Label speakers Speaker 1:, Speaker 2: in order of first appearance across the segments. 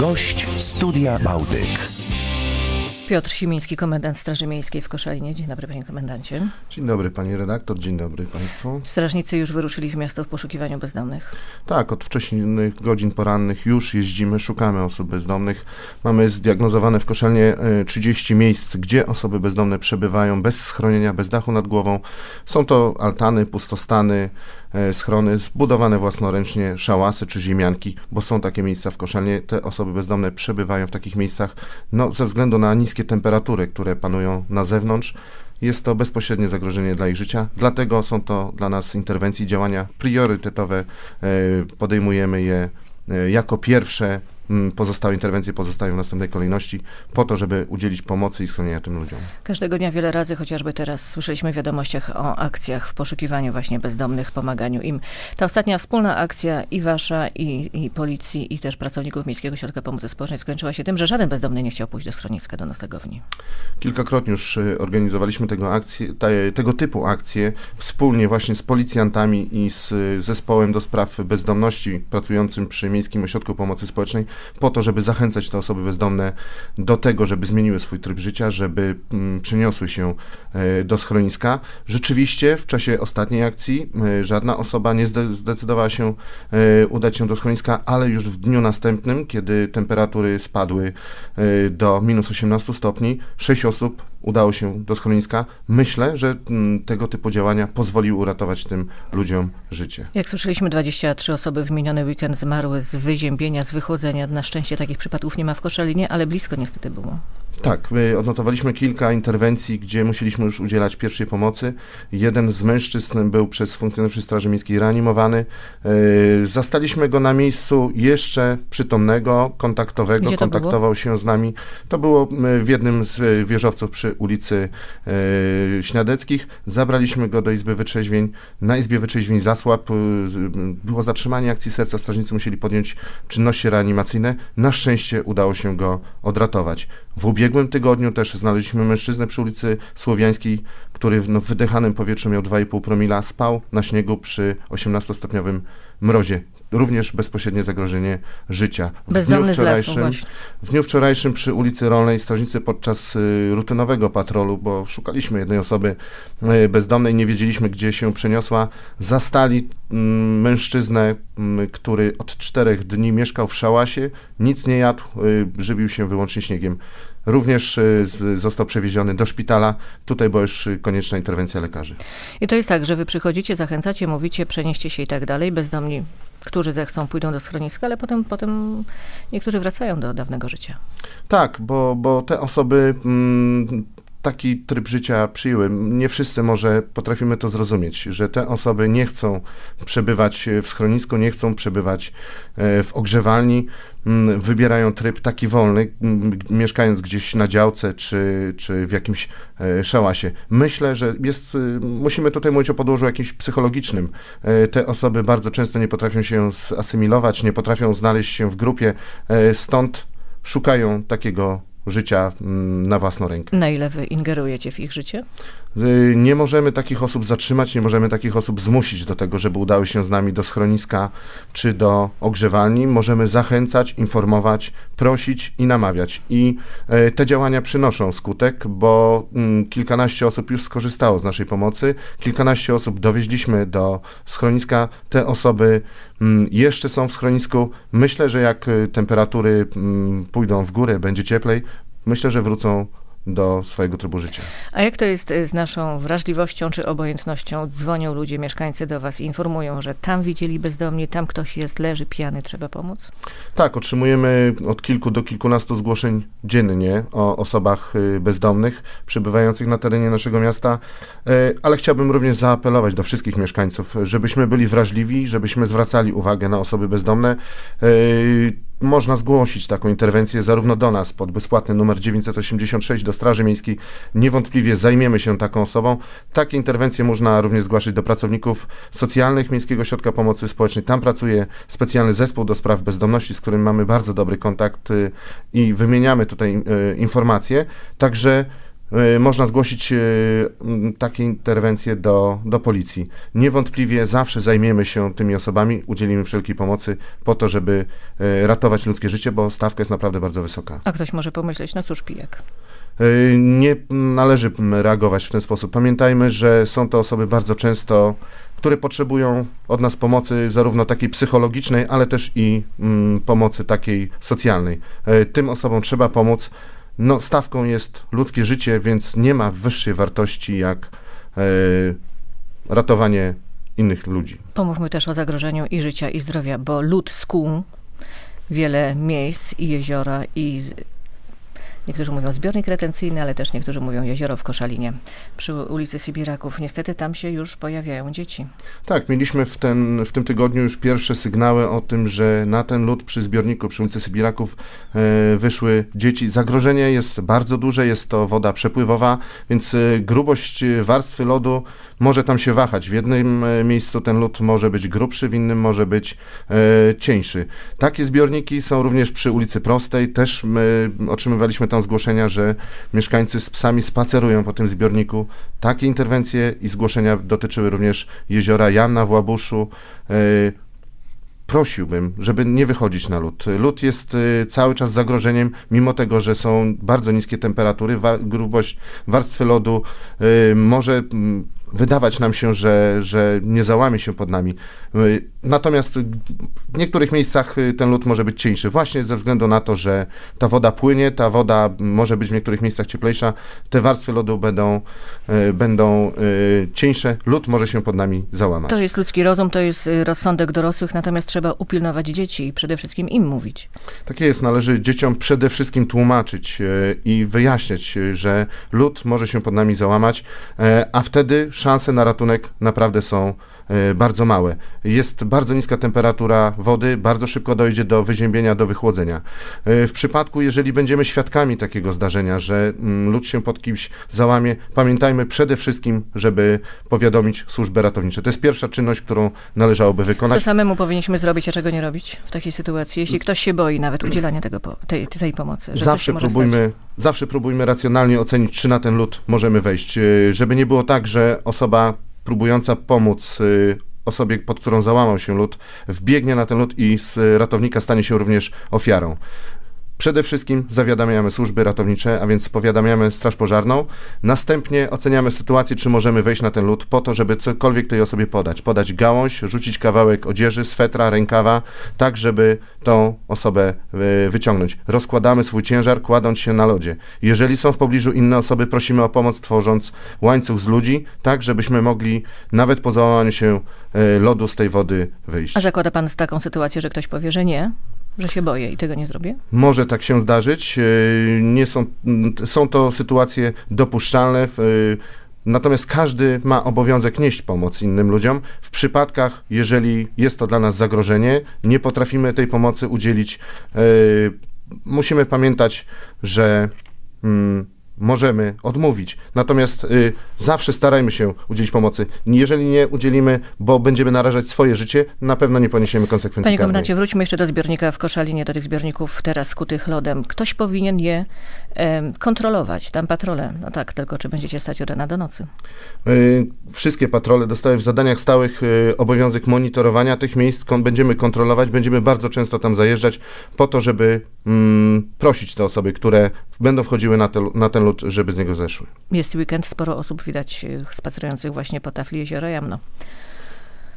Speaker 1: Gość Studia Bałtyk.
Speaker 2: Piotr Simiński, komendant Straży Miejskiej w Koszalinie. Dzień dobry, panie komendancie.
Speaker 3: Dzień dobry pani redaktor, dzień dobry państwu.
Speaker 2: Strażnicy już wyruszyli w miasto w poszukiwaniu bezdomnych.
Speaker 3: Tak, od wcześnych godzin porannych już jeździmy, szukamy osób bezdomnych. Mamy zdiagnozowane w Koszalnie e, 30 miejsc, gdzie osoby bezdomne przebywają bez schronienia, bez dachu nad głową. Są to altany, pustostany, e, schrony zbudowane własnoręcznie, szałasy czy ziemianki, bo są takie miejsca w Koszalnie. Te osoby bezdomne przebywają w takich miejscach no, ze względu na niskie temperatury, które panują na zewnątrz. Jest to bezpośrednie zagrożenie dla ich życia, dlatego są to dla nas interwencje działania priorytetowe. E, Podejmujemy je e, jako pierwsze. Mm, Pozostałe interwencje pozostają w następnej kolejności po to, żeby udzielić pomocy i schronienia tym ludziom.
Speaker 2: Każdego dnia wiele razy, chociażby teraz słyszeliśmy w wiadomościach o akcjach w poszukiwaniu właśnie bezdomnych, pomaganiu im. Ta ostatnia wspólna akcja i wasza, i, i policji, i też pracowników Miejskiego Ośrodka Pomocy Społecznej skończyła się tym, że żaden bezdomny nie chciał pójść do schroniska, do noclegowni.
Speaker 3: Kilkakrotnie już e, organizowaliśmy tego, akcje, te, tego typu akcje wspólnie właśnie z policjantami i z e, zespołem do spraw bezdomności pracującym przy Miejskim Ośrodku Pomocy Społecznej po to, żeby zachęcać te osoby bezdomne do tego, żeby zmieniły swój tryb życia, żeby mm, przeniosły się e, do schroniska. Rzeczywiście w czasie ostatniej akcji e, żadna osoba nie zde- zdecydowała się e, udać się do schroniska, ale już w dniu następnym, kiedy temperatury spadły do minus 18 stopni, sześć osób udało się do schroniska. Myślę, że mm, tego typu działania pozwoliły uratować tym ludziom życie.
Speaker 2: Jak słyszeliśmy, 23 osoby w miniony weekend zmarły z wyziębienia, z wychłodzenia. Na szczęście takich przypadków nie ma w Koszalinie, ale blisko niestety było.
Speaker 3: Tak, my odnotowaliśmy kilka interwencji, gdzie musieliśmy już udzielać pierwszej pomocy. Jeden z mężczyzn był przez funkcjonariuszy Straży Miejskiej reanimowany. Yy, Zastaliśmy go na miejscu jeszcze przytomnego, kontaktowego, kontaktował się z nami. To było w jednym z y, wieżowców przy ulicy yy, Śniadeckich. Zabraliśmy go do Izby Wytrzeźwień. Na Izbie Wytrzeźwień zasłab. Było zatrzymanie akcji serca. Strażnicy musieli podjąć czynności reanimacyjne. Na szczęście udało się go odratować. W ubiegłym tygodniu też znaleźliśmy mężczyznę przy ulicy Słowiańskiej, który w no, wydechanym powietrzu miał 2,5 promila, spał na śniegu przy 18-stopniowym mrozie. Również bezpośrednie zagrożenie życia. W
Speaker 2: Bezdomny lasu właśnie.
Speaker 3: w dniu wczorajszym przy ulicy Rolnej strażnicy podczas y, rutynowego patrolu, bo szukaliśmy jednej osoby y, bezdomnej, nie wiedzieliśmy gdzie się przeniosła, zastali mm, mężczyznę, mm, który od czterech dni mieszkał w szałasie, nic nie jadł, y, żywił się wyłącznie śniegiem. Również z- został przewieziony do szpitala. Tutaj była już y, konieczna interwencja lekarzy.
Speaker 2: I to jest tak, że wy przychodzicie, zachęcacie, mówicie, przenieście się i tak dalej. Bezdomni, którzy zechcą, pójdą do schroniska, ale potem, potem niektórzy wracają do dawnego życia.
Speaker 3: Tak, bo, bo te osoby mm, taki tryb życia przyjęły. Nie wszyscy może potrafimy to zrozumieć, że te osoby nie chcą przebywać w schronisku, nie chcą przebywać e, w ogrzewalni, mm, wybierają tryb taki wolny, mm, mieszkając gdzieś na działce czy, czy w jakimś e, szałasie. Myślę, że jest, musimy tutaj mówić o podłożu jakimś psychologicznym. E, Te osoby bardzo często nie potrafią się zasymilować, nie potrafią znaleźć się w grupie, e, stąd szukają takiego życia mm, na własną rękę.
Speaker 2: Na ile wy ingerujecie w ich życie?
Speaker 3: Nie możemy takich osób zatrzymać, nie możemy takich osób zmusić do tego, żeby udały się z nami do schroniska czy do ogrzewalni. Możemy zachęcać, informować, prosić i namawiać. I e, te działania przynoszą skutek, bo mm, kilkanaście osób już skorzystało z naszej pomocy, kilkanaście osób dowieźliśmy do schroniska. Te osoby mm, jeszcze są w schronisku. Myślę, że jak y, temperatury mm, pójdą w górę, będzie cieplej, myślę, że wrócą do swojego trybu życia.
Speaker 2: A jak to jest y, z naszą wrażliwością czy obojętnością? Dzwonią ludzie, mieszkańcy do was i informują, że tam widzieli bezdomnie, tam ktoś jest, leży pijany, trzeba pomóc?
Speaker 3: Tak, otrzymujemy od kilku do kilkunastu zgłoszeń dziennie o osobach y, bezdomnych przebywających na terenie naszego miasta, Y, ale chciałbym również zaapelować do wszystkich mieszkańców, żebyśmy byli wrażliwi, żebyśmy zwracali uwagę na osoby bezdomne. Można zgłosić taką interwencję zarówno do nas pod bezpłatny numer 986 do Straży Miejskiej. Niewątpliwie zajmiemy się taką osobą. Takie interwencje można również zgłaszać do pracowników socjalnych Miejskiego Ośrodka Pomocy Społecznej. Tam pracuje specjalny zespół do spraw bezdomności, z którym mamy bardzo dobry kontakt y, i wymieniamy tutaj y, informacje. Także można zgłosić y, takie interwencje do, do policji. Niewątpliwie zawsze zajmiemy się tymi osobami, udzielimy wszelkiej pomocy po to, żeby y, ratować ludzkie życie, bo stawka jest naprawdę bardzo wysoka.
Speaker 2: A ktoś może pomyśleć, no cóż, pijak.
Speaker 3: Y, Nie należy reagować w ten sposób. Pamiętajmy, że są to osoby bardzo często, które potrzebują od nas pomocy, zarówno takiej psychologicznej, ale też i mm, pomocy takiej socjalnej. Y, Tym osobom trzeba pomóc. No, stawką jest ludzkie życie, więc nie ma wyższej wartości jak y, ratowanie innych ludzi.
Speaker 2: Pomówmy też o zagrożeniu i życia, i zdrowia, bo lód skół wiele miejsc i jeziora, i niektórzy mówią zbiornik retencyjny, ale też niektórzy mówią jezioro w Koszalinie. Przy ulicy Sybiraków niestety tam się już pojawiają dzieci.
Speaker 3: Tak, mieliśmy w, ten, w tym tygodniu już pierwsze sygnały o tym, że na ten lód przy zbiorniku przy ulicy Sybiraków e, wyszły dzieci. Zagrożenie jest bardzo duże, jest to woda przepływowa, więc e, grubość e, warstwy lodu może tam się wahać. W jednym e, miejscu ten lód może być grubszy, w innym może być e, cieńszy. Takie zbiorniki są również przy ulicy Prostej. Też my otrzymywaliśmy zgłoszenia, że mieszkańcy z psami spacerują po tym zbiorniku. Takie interwencje i zgłoszenia dotyczyły również jeziora Janna w Łabuszu. Prosiłbym, żeby nie wychodzić na lód. Lód jest e, cały czas zagrożeniem, mimo tego, że są bardzo niskie temperatury, wa- grubość warstwy lodu e, może wydawać nam się, że, że nie załamie się pod nami. E, Natomiast w niektórych miejscach ten lód może być cieńszy, właśnie ze względu na to, że ta woda płynie, ta woda może być w niektórych miejscach cieplejsza, te warstwy lodu będą, będą cieńsze, lód może się pod nami załamać.
Speaker 2: To jest ludzki rozum, to jest y, rozsądek dorosłych, natomiast trzeba upilnować dzieci i przede wszystkim im mówić.
Speaker 3: Takie jest, należy dzieciom przede wszystkim tłumaczyć e, i wyjaśniać, e, że lód może się pod nami załamać, e, a wtedy szanse na ratunek naprawdę są bardzo małe. Jest bardzo niska temperatura wody, bardzo szybko dojdzie do wyziębienia, do wychłodzenia. E, W przypadku, jeżeli będziemy świadkami takiego zdarzenia, że mm, lód się pod kimś załamie, pamiętajmy przede wszystkim, żeby powiadomić służby ratownicze. To jest pierwsza czynność, którą należałoby
Speaker 2: Co
Speaker 3: wykonać.
Speaker 2: samemu powinniśmy zrobić, a czego nie robić w takiej sytuacji, jeśli ktoś się boi nawet udzielania tego, tej, tej pomocy?
Speaker 3: Zawsze próbujmy, zawsze próbujmy racjonalnie ocenić, czy na ten lód możemy wejść. Yy, Żeby nie było tak, że osoba próbująca pomóc yy, osobie, pod którą załamał się lód, wbiegnie na ten lód i z ratownika stanie się również ofiarą. Przede wszystkim zawiadamiamy służby ratownicze, a więc powiadamiamy Straż Pożarną. Następnie oceniamy sytuację, czy możemy wejść na ten lód po to, żeby cokolwiek tej osobie podać. Podać gałąź, rzucić kawałek odzieży, swetra, rękawa, tak żeby tą osobę y, wyciągnąć. Rozkładamy swój ciężar, kładąc się na lodzie. Jeżeli są w pobliżu inne osoby, prosimy o pomoc, tworząc łańcuch z ludzi, tak żebyśmy mogli nawet po załamaniu się y, lodu z tej wody wyjść.
Speaker 2: A zakłada pan taką sytuację, że ktoś powie, że nie, że się boję i tego nie zrobię?
Speaker 3: Może tak się zdarzyć. Yy, Nie są, są to sytuacje dopuszczalne. yy, Natomiast każdy ma obowiązek nieść pomoc innym ludziom. W przypadkach, jeżeli jest to dla nas zagrożenie, nie potrafimy tej pomocy udzielić, yy, musimy pamiętać, że mm, możemy odmówić. Natomiast y, zawsze starajmy się udzielić pomocy. Jeżeli nie udzielimy, bo będziemy narażać swoje życie, na pewno nie poniesiemy konsekwencji
Speaker 2: Panie
Speaker 3: karnej.
Speaker 2: komendancie, wróćmy jeszcze do zbiornika w Koszalinie, do tych zbiorników teraz skutych lodem. Ktoś powinien je kontrolować, tam patrole. No tak, tylko czy będziecie stać od rana do nocy?
Speaker 3: Y, Wszystkie patrole dostały w zadaniach stałych y, obowiązek monitorowania tych miejsc. Będziemy kontrolować, będziemy bardzo często tam zajeżdżać po to, żeby mm, prosić te osoby, które będą wchodziły na, te, na ten lód, żeby z niego zeszły.
Speaker 2: Jest weekend, sporo osób widać y, spacerujących właśnie po tafli jeziora Jamno.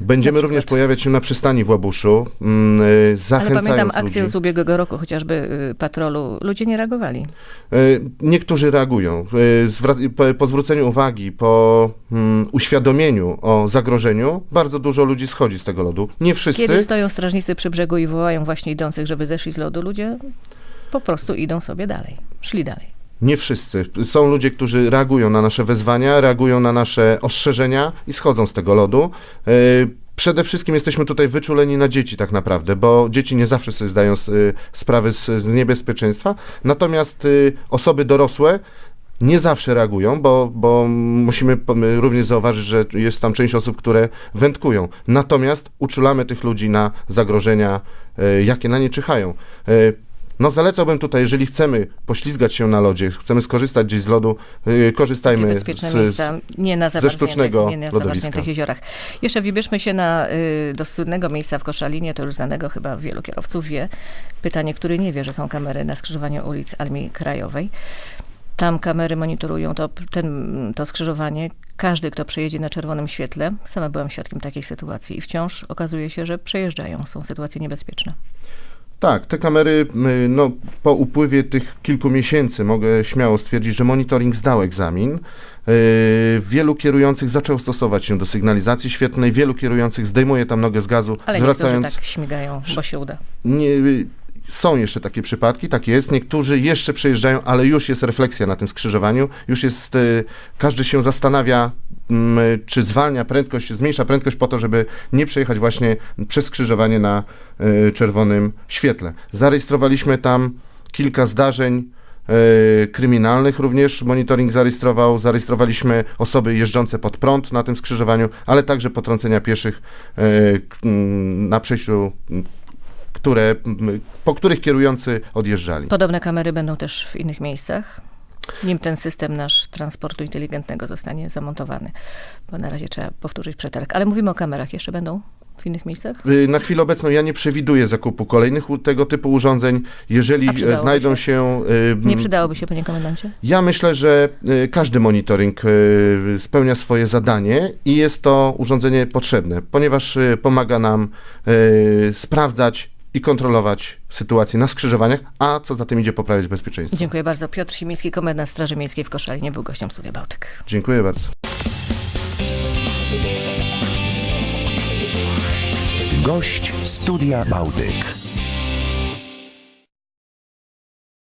Speaker 3: Będziemy również pojawiać się na przystani w Łabuszu, mm, y,
Speaker 2: Ale
Speaker 3: zachęcając
Speaker 2: pamiętam
Speaker 3: ludzi.
Speaker 2: akcję z ubiegłego roku, chociażby y, patrolu. Ludzie nie reagowali.
Speaker 3: Y, Niektórzy reagują. Po zwróceniu uwagi, po mm, uświadomieniu o zagrożeniu, bardzo dużo ludzi schodzi z tego lodu. Nie wszyscy.
Speaker 2: Kiedy stoją strażnicy przy brzegu i wołają właśnie idących, żeby zeszli z lodu, ludzie po prostu idą sobie dalej. Szli dalej.
Speaker 3: Nie wszyscy. Są ludzie, którzy reagują na nasze wezwania, reagują na nasze ostrzeżenia i schodzą z tego lodu. Yy, Przede wszystkim jesteśmy tutaj wyczuleni na dzieci tak naprawdę, bo dzieci nie zawsze sobie zdają y, sprawy z, niebezpieczeństwa, natomiast y, osoby dorosłe nie zawsze reagują, bo, bo musimy również zauważyć, że jest tam część osób, które wędkują. Natomiast uczulamy tych ludzi na zagrożenia, jakie na nie czyhają. Y, No zalecałbym tutaj, jeżeli chcemy poślizgać się na lodzie, chcemy skorzystać gdzieś z lodu, yy, korzystajmy z,
Speaker 2: miejsca, nie na zamarzniętych,
Speaker 3: sztucznego
Speaker 2: nie na
Speaker 3: lodowiska.
Speaker 2: jeziorach. Jeszcze wybierzmy się na, y, do studnego miejsca w Koszalinie, to już znanego chyba wielu kierowców wie. Pytanie, który nie wie, że są kamery na skrzyżowaniu ulic Armii Krajowej. Tam kamery monitorują to, ten, to skrzyżowanie. Każdy, kto przejedzie na czerwonym świetle, sama byłam świadkiem takich sytuacji i wciąż okazuje się, że przejeżdżają. Są sytuacje niebezpieczne.
Speaker 3: Tak, te kamery, y, no, po upływie tych kilku miesięcy mogę śmiało stwierdzić, że monitoring zdał egzamin. Y, Wielu kierujących zaczęło stosować się do sygnalizacji świetlnej, wielu kierujących zdejmuje tam nogę z gazu,
Speaker 2: Ale
Speaker 3: zwracając...
Speaker 2: tak śmigają, bo się uda.
Speaker 3: Nie, są jeszcze takie przypadki, tak jest. Niektórzy jeszcze przejeżdżają, ale już jest refleksja na tym skrzyżowaniu. Już jest, y, każdy się zastanawia, mm, czy zwalnia prędkość, zmniejsza prędkość po to, żeby nie przejechać właśnie przez skrzyżowanie na y, czerwonym świetle. Zarejestrowaliśmy tam kilka zdarzeń y, kryminalnych również monitoring zarejestrował. Zarejestrowaliśmy osoby jeżdżące pod prąd na tym skrzyżowaniu, ale także potrącenia pieszych mm, na przejściu które, po których kierujący odjeżdżali.
Speaker 2: Podobne kamery będą też w innych miejscach, nim ten system nasz transportu inteligentnego zostanie zamontowany. Bo na razie trzeba powtórzyć przetarg. Ale mówimy o kamerach. Jeszcze będą w innych miejscach?
Speaker 3: Y, Na chwilę obecną ja nie przewiduję zakupu kolejnych tego typu urządzeń. Jeżeli e, znajdą
Speaker 2: się?
Speaker 3: się. y,
Speaker 2: Nie przydałoby się, panie komendancie?
Speaker 3: Ja myślę, że y, każdy monitoring y, spełnia swoje zadanie i jest to urządzenie potrzebne, ponieważ pomaga nam sprawdzać i kontrolować sytuację na skrzyżowaniach, a co za tym idzie poprawiać bezpieczeństwo.
Speaker 2: Dziękuję bardzo. Piotr Simiński, komendant Straży Miejskiej w Koszalinie, był gościem Studia Bałtyk.
Speaker 3: Dziękuję bardzo.
Speaker 1: Gość Studia Bałtyk.